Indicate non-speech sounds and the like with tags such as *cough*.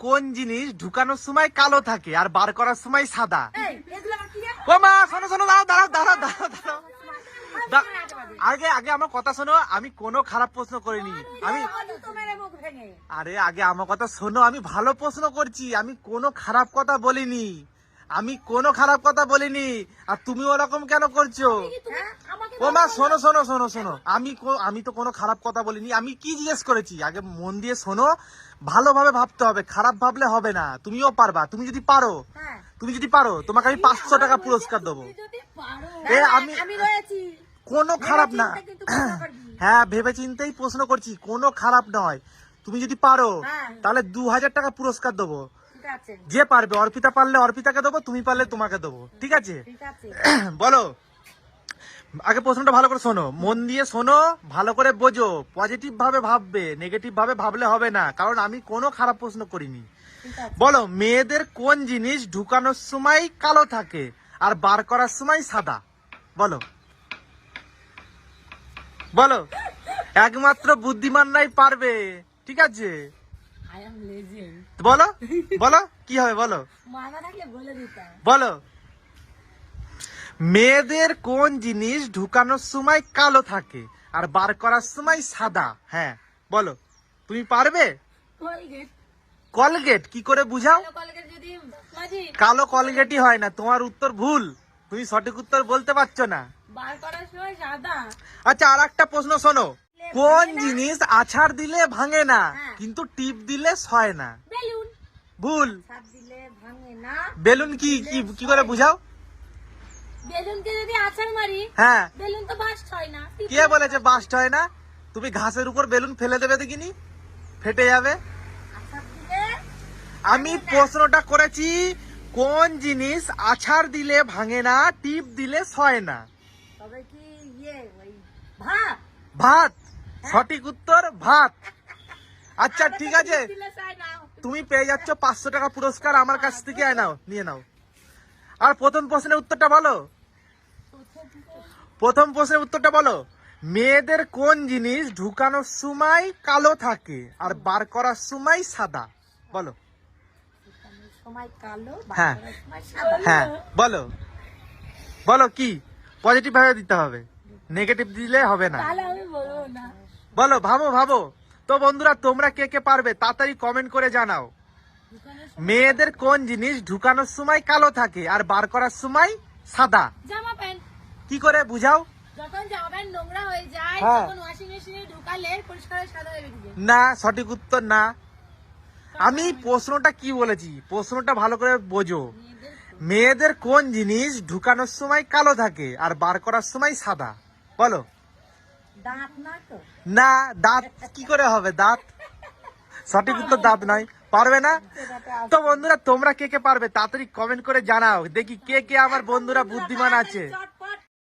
কোন জিনিস ঢুকানোর সময় কালো থাকে আর বার করার সময় সাদা? ও মা শোনো শোনো দাঁড়াও দাঁড়াও দাঁড়াও দাঁড়াও দাঁড়াও। আগে আগে আমার কথা শোনো আমি কোনো খারাপ প্রশ্ন করিনি। আমি। আরে আগে আমার কথা শোনো আমি ভালো প্রশ্ন করছি আমি কোনো খারাপ কথা বলিনি। আমি কোনো খারাপ কথা বলিনি আর তুমি ওরকম কেন করছ? ও মা শোনো শোনো শোনো শোনো। আমি আমি তো কোনো খারাপ কথা বলিনি। আমি কি জিজ্ঞেস করেছি? আগে মন দিয়ে শোনো। ভালোভাবে ভাবতে হবে। খারাপ ভাবলে হবে না। তুমিও পারবা। তুমি যদি পারো হ্যাঁ। তুমি যদি পারো তোমাকে আমি পাঁচশো টাকা পুরস্কার দেবো। এ, হ্যাঁ, আমি- কোনো খারাপ না। *coughs* হ্যাঁ ভেবে চিন্তেই প্রশ্ন করছি। কোনো খারাপ নয়। তুমি যদি পারো হ্যাঁ। তাহলে দু হাজার টাকা পুরস্কার দেবো। যে পারবে অর্পিতা পারলে অর্পিতাকে দেবো তুমি পারলে তোমাকে দেবো। ঠিক আছে। *coughs* বলো। আগে প্রশ্নটা ভালো করে শোনো। মন দিয়ে শোনো ভালো করে বোঝো। পজিটিভ ভাবে ভাববে নেগেটিভ ভাবে ভাবলে হবে না। কারণ আমি কোনো খারাপ প্রশ্ন করিনি। বলো মেয়েদের কোন জিনিস ঢুকানোর সময় কালো থাকে আর বার করার সময় সাদা? বলো। বলো। একমাত্র বুদ্ধিমানরাই পারবে। ঠিক আছে? বলো। বলো। কি হবে? বলো। বলো। মেয়েদের কোন জিনিস ঢুকানোর সময় কালো থাকে আর বার করার সময় সাদা? হ্যাঁ বলো। তুমি পারবে? কলগেট। কি করে বুঝাও? কালো কলগেটই হয় না তোমার উত্তর ভুল। তুমি সঠিক উত্তর বলতে পারছ না। আচ্ছা আর একটা প্রশ্ন শোনো। কোন জিনিস আছাড় দিলে ভাঙে না হ্যাঁ। কিন্তু টিপ দিলে সয় না? বেলুন। ভুল। দিলে ভাঙে না বেলুন কি কি করে বুঝাও? বেলুনকে যদি আছাড় মারি হ্যাঁ। বেলুন তো বাস্ট হয় না। কে বলেছে বাস্ট হয় না? তুমি ঘাসের উপর বেলুন ফেলে দেবে দেখিনি? ফেটে যাবে? আমি প্রশ্নটা করেছি কোন জিনিস আছাড় দিলে ভাঙে না টিপ দিলে সয় না? তবে কি ইয়ে ওই ভাত? ভাত। সঠিক উত্তর ভাত। আচ্ছা ঠিক আছে। তুমি পেয়ে যাচ্ছ পাঁচশো টাকা পুরস্কার আমার কাছ থেকে আয় নাও নিয়ে নাও। আর প্রথম প্রশ্নের উত্তরটা বলো। প্রথম প্রশ্নের উত্তরটা বলো। মেয়েদের কোন জিনিস ঢুকানোর সময় কালো থাকে আর বার করার সময় সাদা? বলো। হ্যাঁ। হ্যাঁ বলো। বলো কি? পজিটিভ ভাবে দিতে হবে। নেগেটিভ দিলে হবে না। বলো, ভাবো ভাবো। তো বন্ধুরা, তোমরা কে কে পারবে তাড়াতাড়ি কমেন্ট করে জানাও। মেয়েদের কোন জিনিস ঢুকানোর সময় কালো থাকে আর বার করার সময় সাদা? জামা প্যান্ট। কি করে বুঝাও? যখন জামা প্যান্ট নোংরা হয়ে যায় হ্যাঁ। তখন ওয়াশিং মেশিনে ঢুকালে পরিষ্কার হয়ে সাদা হয়ে বেরিয়ে যায়। না সঠিক উত্তর না। আমি প্রশ্নটা কি বলেছি? প্রশ্নটা ভালো করে বোঝো। মেয়েদের মেয়েদের কোন জিনিস ঢুকানোর সময় কালো থাকে আর বার করার সময় সাদা? বলো। দাঁত না তো? না দাঁত কি করে হবে? দাঁত? সঠিক উত্তর দাঁত নয়। পারবে না? তো বন্ধুরা তোমরা কে কে পারবে তাড়াতাড়ি কমেন্ট করে জানাও। দেখি কে কে আমার বন্ধুরা বুদ্ধিমান আছে।